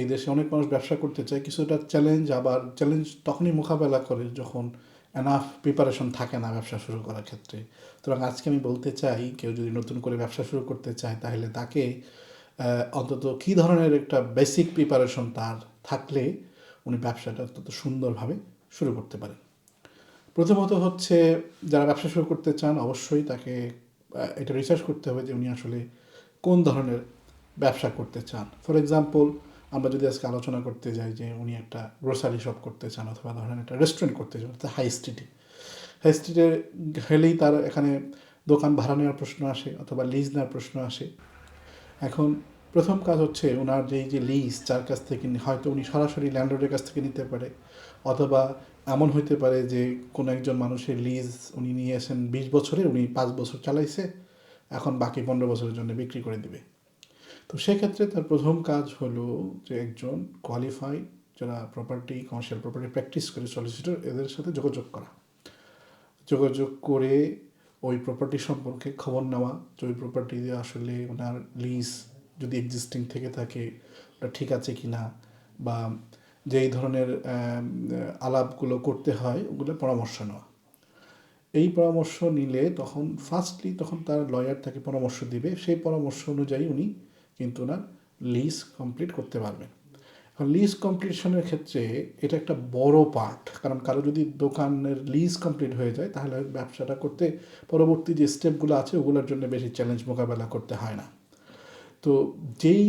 এই দেশে অনেক মানুষ ব্যবসা করতে চায়, কিছুটা চ্যালেঞ্জ আবার চ্যালেঞ্জ তখনই মোকাবেলা করে যখন এনাফ প্রিপারেশন থাকে না ব্যবসা শুরু করার ক্ষেত্রে। সুতরাং আজকে আমি বলতে চাই, কেউ যদি নতুন করে ব্যবসা শুরু করতে চায়, তাহলে তাকে অন্তত কী ধরনের একটা বেসিক প্রিপারেশন তার থাকলে উনি ব্যবসাটা অন্তত সুন্দরভাবে শুরু করতে পারেন। প্রথমত হচ্ছে, যারা ব্যবসা শুরু করতে চান, অবশ্যই তাকে এটা রিসার্চ করতে হবে যে উনি আসলে কোন ধরনের ব্যবসা করতে চান। ফর এক্সাম্পল আমরা যদি আজকে আলোচনা করতে যাই যে উনি একটা গ্রোসারি শপ করতে চান অথবা ধরেন একটা রেস্টুরেন্ট করতে চান, অর্থাৎ হাই স্ট্রিটে হাই স্ট্রিটে গেলেই তার এখানে দোকান ভাড়া নেওয়ার প্রশ্ন আসে অথবা লিজ নেওয়ার প্রশ্ন আসে। এখন প্রথম কাজ হচ্ছে ওনার যেই যে লিজ যার কাছ থেকে হয়তো উনি সরাসরি ল্যান্ডলর্ডের কাছ থেকে নিতে পারে অথবা এমন হইতে পারে যে কোনো একজন মানুষের লিজ উনি নিয়ে আসেন বিশ বছরে উনি পাঁচ বছর চালাইছে, এখন বাকি পনেরো বছরের জন্য বিক্রি করে দিবে। তো সেক্ষেত্রে তার প্রথম কাজ হলো যে একজন কোয়ালিফাইড যারা প্রপার্টি কমার্শিয়াল প্রপার্টি প্র্যাকটিস করে সলিসিটর এদের সাথে যোগাযোগ করা। যোগাযোগ করে ওই প্রপার্টি সম্পর্কে খবর নেওয়া, যে ওই প্রপার্টি আসলে ওনার লিজ যদি এক্সিস্টিং থেকে থাকে, ওটা ঠিক আছে কি না বা যেই ধরনের আলাপগুলো করতে হয়, ওগুলো পরামর্শ নেওয়া। এই পরামর্শ নিলে তখন ফার্স্টলি তখন তার লয়ার তাকে পরামর্শ দিবে। সেই পরামর্শ অনুযায়ী উনি কিন্তু ওনার লিজ কমপ্লিট করতে পারবেন। এখন লিজ কমপ্লিশনের ক্ষেত্রে এটা একটা বড় পার্ট কারণ কারও যদি দোকানের লিজ কমপ্লিট হয়ে যায়, তাহলে ব্যবসাটা করতে পরবর্তী যে স্টেপগুলো আছে, ওগুলোর জন্য বেশি চ্যালেঞ্জ মোকাবেলা করতে হয় না। তো যেই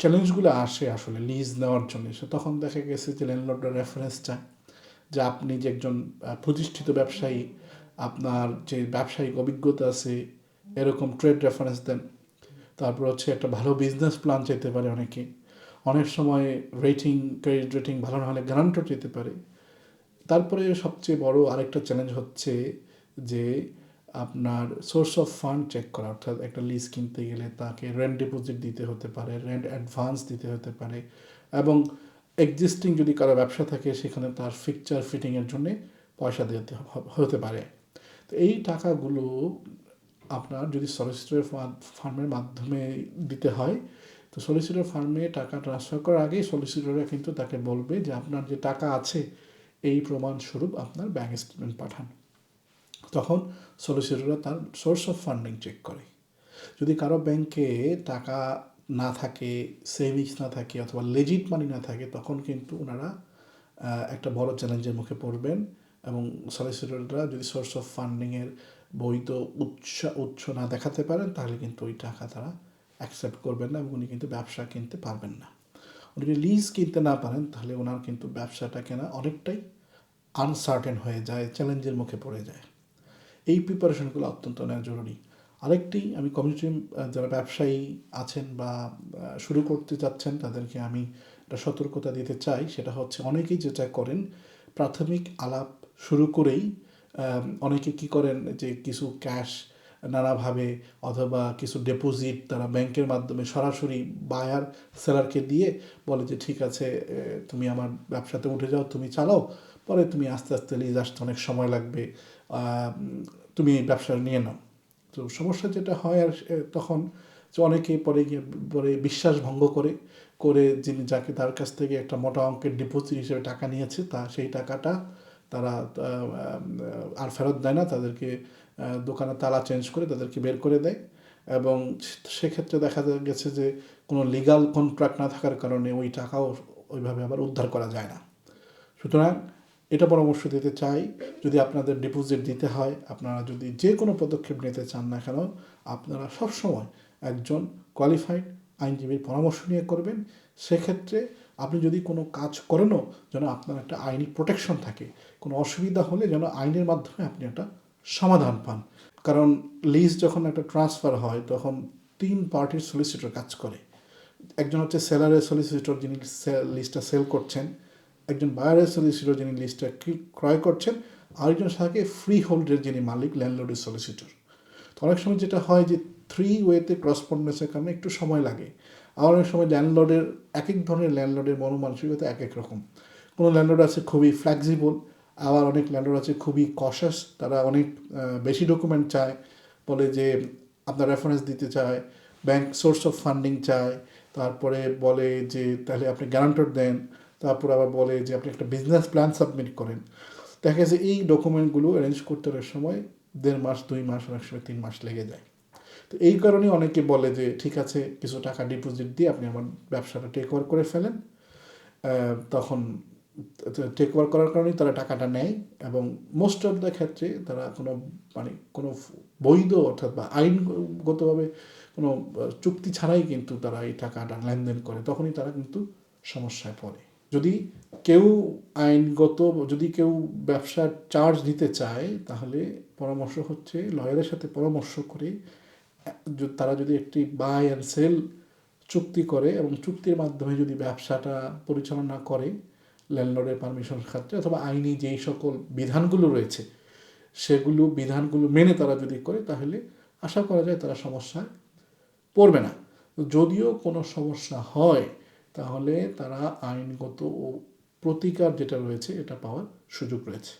চ্যালেঞ্জগুলো আসে আসলে লিজ নেওয়ার জন্য, সে তখন দেখা গেছে যে ল্যান্ডলর্ডের রেফারেন্স চায় যে আপনি যে একজন প্রতিষ্ঠিত ব্যবসায়ী, আপনার যে ব্যবসায়িক অভিজ্ঞতা আছে, এরকম ট্রেড রেফারেন্স দেন। তারপর হচ্ছে একটা ভালো বিজনেস প্ল্যান চাইতে পারে অনেকে। অনেক সময় রেটিং ক্রেডিট রেটিং ভালো না হলে গ্যারান্টর যেতে পারে। তারপরে সবচেয়ে বড় আরেকটা চ্যালেঞ্জ হচ্ছে যে আপনার সোর্স অফ ফান্ড চেক করা, অর্থাৎ একটা লিজ কিনতে গেলে তাকে রেন্ট ডিপোজিট দিতে হতে পারে রেন্ট অ্যাডভান্স দিতে হতে পারে এবং এক্সিস্টিং যদি কারও ব্যবসা থাকে সেখানে তার ফিকচার ফিটিংয়ের জন্যে পয়সা দিতে হতে পারে। তো এই টাকাগুলো আপনার যদি সলিসিটর ফার্মের মাধ্যমে দিতে হয়, তো সলিসিটর ফার্মে টাকা ট্রান্সফার করার আগেই সলিসিটররা কিন্তু তাকে বলবে যে আপনার যে টাকা আছে, এই প্রমাণস্বরূপ আপনার ব্যাংক স্টেটমেন্ট পাঠান। তখন সলিসিটররা তার সোর্স অফ ফান্ডিং চেক করে। যদি কারও ব্যাংকে টাকা না থাকে সেভিংস না থাকে, অথবা লেজিট মানি না থাকে, তখন কিন্তু ওনারা একটা বড় চ্যালেঞ্জের মুখে পড়বেন। এবং সলিসিটররা যদি সোর্স অফ ফান্ডিংয়ের বৈধ উৎস উৎস না দেখাতে পারেন, তাহলে কিন্তু ওই টাকা তারা অ্যাকসেপ্ট করবেন না এবং উনি কিন্তু ব্যবসা কিনতে পারবেন না। উনি যদি লিজ কিনতে না পারেন, তাহলে ওনার কিন্তু ব্যবসাটা কেনা অনেকটাই আনসার্টেন হয়ে যায় চ্যালেঞ্জের মুখে পড়ে যায়। এই প্রিপারেশনগুলো অত্যন্ত নেওয়া জরুরি। আরেকটি, আমি কমিউনিটি যারা ব্যবসায়ী আছেন বা শুরু করতে চাচ্ছেন, তাদেরকে আমি একটা সতর্কতা দিতে চাই। সেটা হচ্ছে, অনেকেই যেটা করেন, প্রাথমিক আলাপ শুরু করেই অনেকে কি করেন যে কিছু ক্যাশ নানাভাবে অথবা কিছু ডিপোজিট তারা ব্যাংকের মাধ্যমে সরাসরি বায়ার সেলারকে দিয়ে বলে যে, ঠিক আছে তুমি আমার ব্যবসাতে উঠে যাও, তুমি চালাও, পরে তুমি আস্তে আস্তে লিজ আসতে অনেক সময় লাগবে তুমি ব্যবসা নিয়ে নাও। তো সমস্যা যেটা হয় আর তখন যে অনেকে পরে গিয়ে, পরে বিশ্বাস ভঙ্গ করে করে যিনি যাকে তার কাছ থেকে একটা মোটা অঙ্কের ডিপোজিট হিসেবে টাকা নিয়েছে, তা সেই টাকাটা তারা আর ফেরত দেয় না, তাদেরকে দোকানে তালা চেঞ্জ করে তাদেরকে বের করে দেয়। এবং সেক্ষেত্রে দেখা গেছে যে কোনো লিগাল কন্ট্রাক্ট না থাকার কারণে ওই টাকাও ওইভাবে আবার উদ্ধার করা যায় না। সুতরাং এটা পরামর্শ দিতে চাই, যদি আপনাদের ডিপোজিট দিতে হয়, আপনারা যদি যে কোনো পদক্ষেপ নিতে চান না কেন, আপনারা সবসময় একজন কোয়ালিফাইড আইনজীবীর পরামর্শ নিয়ে করবেন। সেক্ষেত্রে আপনি যদি কোনো কাজ করেনও, যেন আপনার একটা আইনি প্রোটেকশন থাকে। কোনো অসুবিধা হলে যেন আইনের মাধ্যমে আপনি একটা সমাধান পান। কারণ লিজ যখন একটা ট্রান্সফার হয়, তখন তিন পার্টির সলিসিটর কাজ করে। একজন হচ্ছে সেলারের সলিসিটর যিনি লিস্টটা সেল করছেন, একজন বায়ারের সলিসিটর যিনি লিস্টটা ক্রয় করছেন, আরেকজন থাকে ফ্রি হোল্ডের যিনি মালিক ল্যান্ডলর্ডের সলিসিটর তো অনেক সময় যেটা হয় যে থ্রি ওয়েতে করসপন্ডেন্সের কারণে একটু সময় লাগে। আর অনেক সময় ল্যান্ডলর্ডের এক এক ধরনের ল্যান্ডলর্ডের মনোমানসিকতা এক এক রকম। কোনো ল্যান্ডলর্ড আছে খুবই ফ্লেক্সিবল আবার অনেক ল্যান্ডলর্ড আছে খুবই কশাস তারা অনেক বেশি ডকুমেন্ট চায়, বলে যে আপনার রেফারেন্স দিতে চায় ব্যাংক সোর্স অফ ফান্ডিং চায়, তারপরে বলে যে তাহলে আপনি গ্যারান্টার দেন, তারপর আবার বলে যে আপনি একটা বিজনেস প্ল্যান সাবমিট করেন। দেখা যাচ্ছে এই ডকুমেন্টগুলো অ্যারেঞ্জ করতে সময় দেড় মাস, দুই মাস, অনেক সময় তিন মাস লেগে যায়। তো এই কারণে অনেকে বলে যে, ঠিক আছে, কিছু টাকা ডিপোজিট দিয়ে আপনি আমার ব্যবসাটা টেক ওভার করে ফেলেন। তখন টেক ওভার করার কারণে তারা টাকাটা নেয় এবং মোস্ট অফ দ্য ক্ষেত্রে তারা কোনো মানে কোনো বৈধ অর্থাৎ বা আইনগতভাবে কোনো চুক্তি ছাড়াই কিন্তু তারা এই টাকাটা লেনদেন করে। তখনই তারা কিন্তু সমস্যায় পড়ে। যদি কেউ আইনগত, যদি কেউ ব্যবসার চার্জ দিতে চায়, তাহলে পরামর্শ হচ্ছে লয়ারের সাথে পরামর্শ করে তারা যদি একটি বাই অ্যান্ড সেল চুক্তি করে এবং চুক্তির মাধ্যমে যদি ব্যবসাটা পরিচালনা করে ল্যান্ডলর্ডের পারমিশন ক্ষেত্রে অথবা আইনি যেই সকল বিধানগুলো রয়েছে, সেগুলো, বিধানগুলো মেনে তারা যদি করে, তাহলে আশা করা যায় তারা সমস্যায় পড়বে না। যদিও কোনো সমস্যা হয়, তাহলে তারা আইনগত ও প্রতিকার যেটা রয়েছে, এটা পাওয়ার সুযোগ রয়েছে।